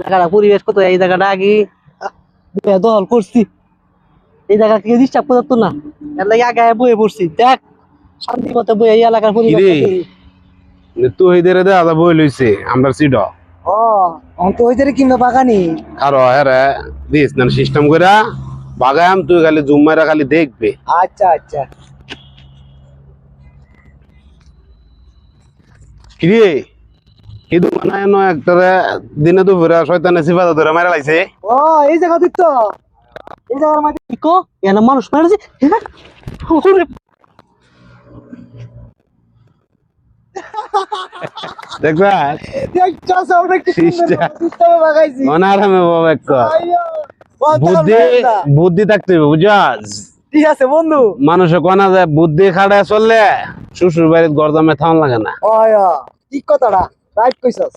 জায়গাটা পরিবেশ কত? এই জায়গাটা আগে দল করছি। এই জায়গা থেকে ডিস্টার্ব করতো না? এর লাগে আগে বয়ে পড়ছি। দেখ শান্তি মতো বয়ে এই এলাকার পরিবেশ বই লইছে সিড। ও তো কিনবে বাগানি? হ্যাঁ দিস না সিস্টেম করে বাগাম তুই খালি জুম মারা খালি দেখবে। আচ্ছা আচ্ছা। কিরে? কিন্তু মানে ন একটারে দিনে দুপুরে শয়তানে সিফাতে ধরে মারা লাইছে। ও এই জায়গা দিত। এই জায়গার মাঝে কো এনা মানুষ মারছে দেখবা? বাবা এক বুদ্ধি বুদ্ধি থাকতে হবে বুঝাস ঠিক আছে বন্ধু। মানুষে কোনা যায় বুদ্ধি খাড়ায় চললে শ্বশুর বাড়ির গরদামে থাম লাগে না। ঠিক কথাটা। রাইট কইছস